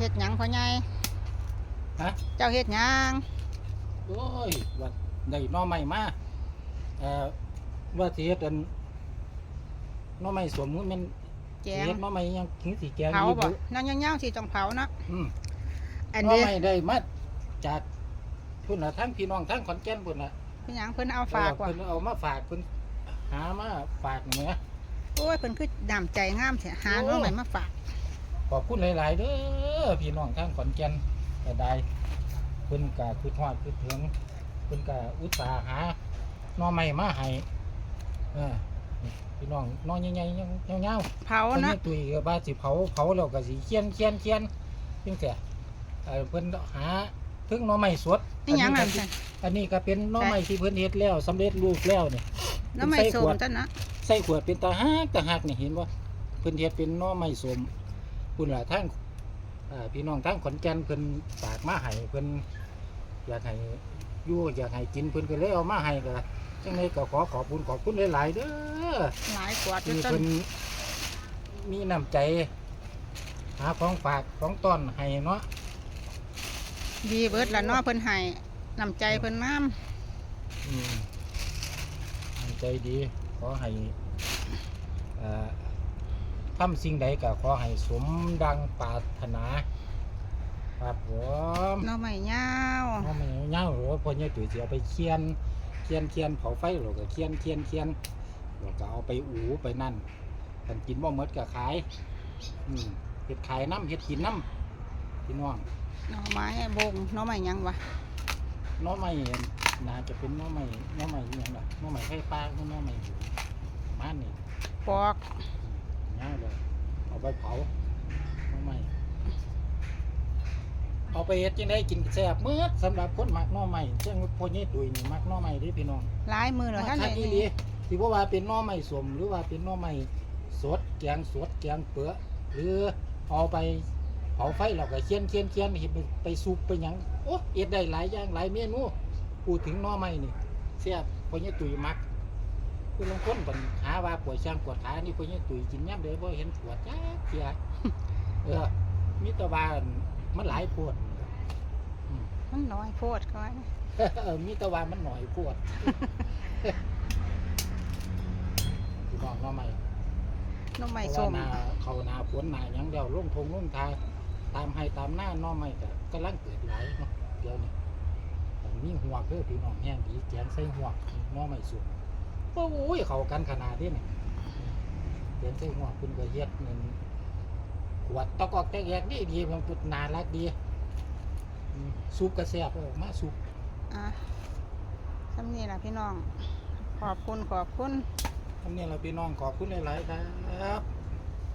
เฮ็ดหยังพ่อใหญ่ฮะ เจ้าเฮ็ดหยังโอ้ยว่าได้หน้อใหม่มาเอ่อว่าสิเฮ็ดอันหน้อใหม่สวมมือแม่นแกสิงเฮ็ดหน้อใหม่ยังถึงสิแกงเผาอยู่บ่นั่นยาวๆสิต้องเผาเนาะอืมอันหน้อนี้ใหม่ได้มาจากพุ่นน่ะทั้งพี่น้องทั้งขอนแก่นพุ่นน่ะเป็นหยังเพิ่นเอาฝากว่ะเพิ่นเอามาฝากเพิ่นหามาฝากนี่แหม โอ้ยเพิ่นคือน้ำใจงามแท้หาโอ้เงินใหม่มาฝาก ขอบคุณหลายๆเด้อพี่น้องทั้งขอนแก่นก็ได้เพิ่นก็คือทอดคือถึงเพิ่นก็อุตส่าห์หาหน้อใหม่มาให้เออนี่พี่น้องหน้อใหญ่ๆยาวๆเผาเพิ่นนะนี่ตุยก็ว่าสิเผาเผาแล้วก็สิเคียนเคียนเคียนจังซี่เอ่อเพิ่นหาถึงหน่อไม้สดนี่หยังนั่นก็ซั่นอันนี้ก็เป็นหน่อไม้ที่เพิ่นเฮ็ดแล้วสำเร็จรูปแล้วนี่ น้ำไม่ใส่ส้ขมวดจ้ะนะใส่ขวดเป็นตาฮักตาฮักนี่เห็นบ่เพิ่นเฮ็ดเป็นหน่อไม้สม คุณล่ะทางอ่าพี่น้องทางขอนแก่นเพิ่นฝากมาให้เพิ่นอยากให้อยู่อยากให้กินเพิ่นก็เลยเอามาให้ก็จังไดก็ขอขอบคุณขอบคุณหลายๆเด้อหลายกว่าจุที่ดต้นเพิ่นมีน้ำใจ หาของฝากของต้อนให้เนาะดีเบิดละเนาะเพิ่นให้น้ำใจเพิ่นงามอืมน้ำใจดี ขอให้เอ่อ ทำสิ่งใดก็ขอให้สมดังปรารถนาครับผมหน้อไม่ยาวเพราะมันเงาหรือว่าพ่อเนี่ยตุ๋ยจะเอาไปเคียนเคียนเคียนเผาไฟหรือก็เคียนเคียนเคียนแล้วก็เอาไปอูไปนั่นกันกินบ่หมดก็ขายอืมเห็ดขายน้ำเห็ดกินน้ำพี่น้องหน่อไม้บงหน่อไม้หยังวะหน้อไม้น่าจะเป็นหน้อไม้หน้อไม้อหยังล่ะหน้อไม้ไฟฟ้าหรือหน้อไม้อยู่ประมาณนี้ปอก เงาเลยเอาไปเผาหน้อไม้เอาไปเฮ็ดจังได้กินแซ่บเมื่อสำหรับคนมักหน้อไม้เช่นพ่อเนี่ยตุ๋ยนี่มักหน้อไม้เด้อพี่น้องหลายมือแล้วท่านคักอีหลีนี่ที่ว่าว่าเป็นหน้อไม้สมหรือว่าเป็นหน้อไม้สดแกงสดแกงเปื้อหรือเอาไปเผาไฟเราก็เคียนเคียนเคียนเห็ดไปไปซุปไปหยังโอ้เอ็ดได้หลายอย่างหลายเมนูพูดถึงหน้อไม้นี่เสียบพญตุยมัก คือลางคนปัญหาว่าปวดช่างปวดขานี่พญตุยกินย่ำเลยบ่เห็นปวดจ้าเสียเออมีแตะวามันหลายปวดมันน้อยโพดก็ไว้เออมีแตะวามันหน่อยปวดพี่น้องหน้อไม้หน้อไม้เพส้ราะมว่านาเขานาฝนนาหยังเดียวลงทงลงทาตามให้ตามหน้าหน้อไม่ก็กำลังเกิดหลายเนาะเดี๋ยวนี้แต่มีหัวกเด้อพี่น้องแห้งดีแกงใส่หัวกหน้อไม่สุก โอ้ยเขากันขนาดนี้นี่แกงใส่หัวกคุณก็เฮ็ดเงินขวดตะกอกแตกแยกดีดีมันตุดนารักดีอืมซุปกระแซบออกมาซุปอะทำนี่ล่ะพี่น้อง ขอบคุณขอบคุณอันนี้เราพี่น้องขอบคุณหลาย ๆ ครับ